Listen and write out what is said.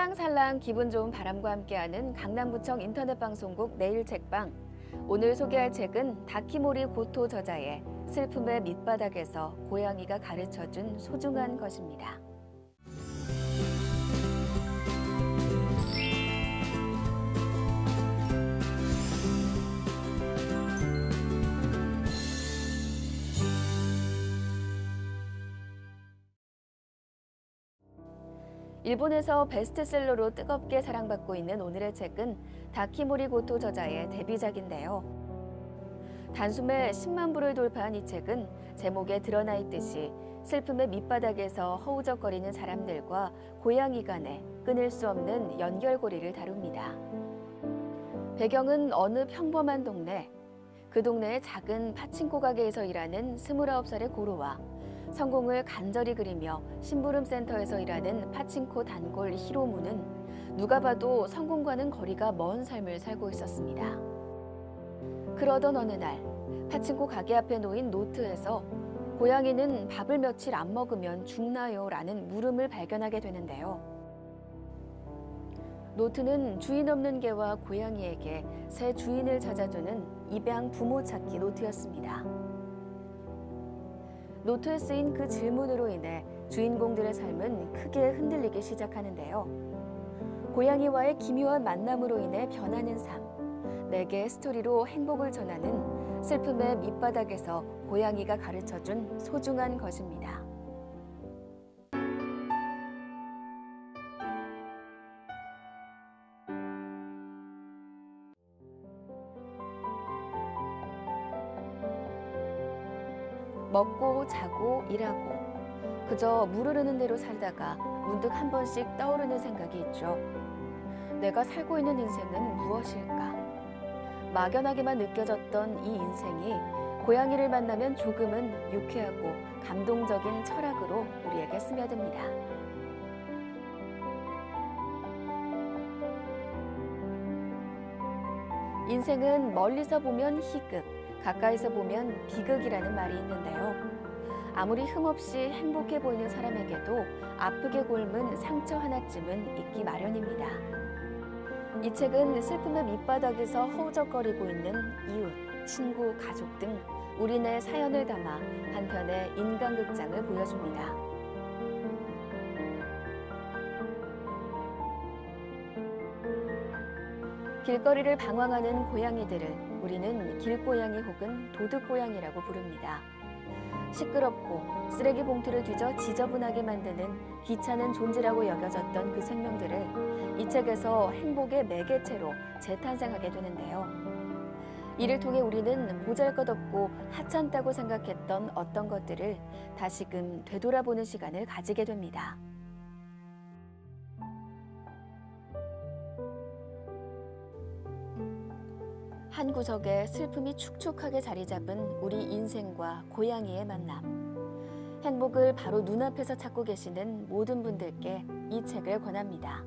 살랑살랑 기분 좋은 바람과 함께하는 강남구청 인터넷 방송국 내일 책방. 오늘 소개할 책은 다키모리 고토 저자의 슬픔의 밑바닥에서 고양이가 가르쳐준 소중한 것입니다. 일본에서 베스트셀러로 뜨겁게 사랑받고 있는 오늘의 책은 다키모리 고토 저자의 데뷔작인데요. 단숨에 10만 부를 돌파한 이 책은 제목에 드러나 있듯이 슬픔의 밑바닥에서 허우적거리는 사람들과 고양이 간의 끊을 수 없는 연결고리를 다룹니다. 배경은 어느 평범한 동네. 그 동네의 작은 파친코 가게에서 일하는 29살의 고로와 성공을 간절히 그리며 심부름센터에서 일하는 파친코 단골 히로무는 누가 봐도 성공과는 거리가 먼 삶을 살고 있었습니다. 그러던 어느 날 파친코 가게 앞에 놓인 노트에서 고양이는 밥을 며칠 안 먹으면 죽나요? 라는 물음을 발견하게 되는데요. 노트는 주인 없는 개와 고양이에게 새 주인을 찾아주는 입양 부모 찾기 노트였습니다. 노트에 쓰인 그 질문으로 인해 주인공들의 삶은 크게 흔들리기 시작하는데요. 고양이와의 기묘한 만남으로 인해 변하는 삶. 네 개의 스토리로 행복을 전하는 슬픔의 밑바닥에서 고양이가 가르쳐준 소중한 것입니다. 먹고 자고 일하고 그저 무르르는 대로 살다가 문득 한 번씩 떠오르는 생각이 있죠. 내가 살고 있는 인생은 무엇일까? 막연하게만 느껴졌던 이 인생이 고양이를 만나면 조금은 유쾌하고 감동적인 철학으로 우리에게 스며듭니다. 인생은 멀리서 보면 희극, 가까이서 보면 비극이라는 말이 있는데요. 아무리 흠없이 행복해 보이는 사람에게도 아프게 곪은 상처 하나쯤은 있기 마련입니다. 이 책은 슬픔의 밑바닥에서 허우적거리고 있는 이웃, 친구, 가족 등 우리네 사연을 담아 한 편의 인간극장을 보여줍니다. 길거리를 방황하는 고양이들을 우리는 길고양이 혹은 도둑고양이라고 부릅니다. 시끄럽고 쓰레기 봉투를 뒤져 지저분하게 만드는 귀찮은 존재라고 여겨졌던 그 생명들을 이 책에서 행복의 매개체로 재탄생하게 되는데요. 이를 통해 우리는 보잘 것 없고 하찮다고 생각했던 어떤 것들을 다시금 되돌아보는 시간을 가지게 됩니다. 한 구석에 슬픔이 축축하게 자리 잡은 우리 인생과 고양이의 만남. 행복을 바로 눈앞에서 찾고 계시는 모든 분들께 이 책을 권합니다.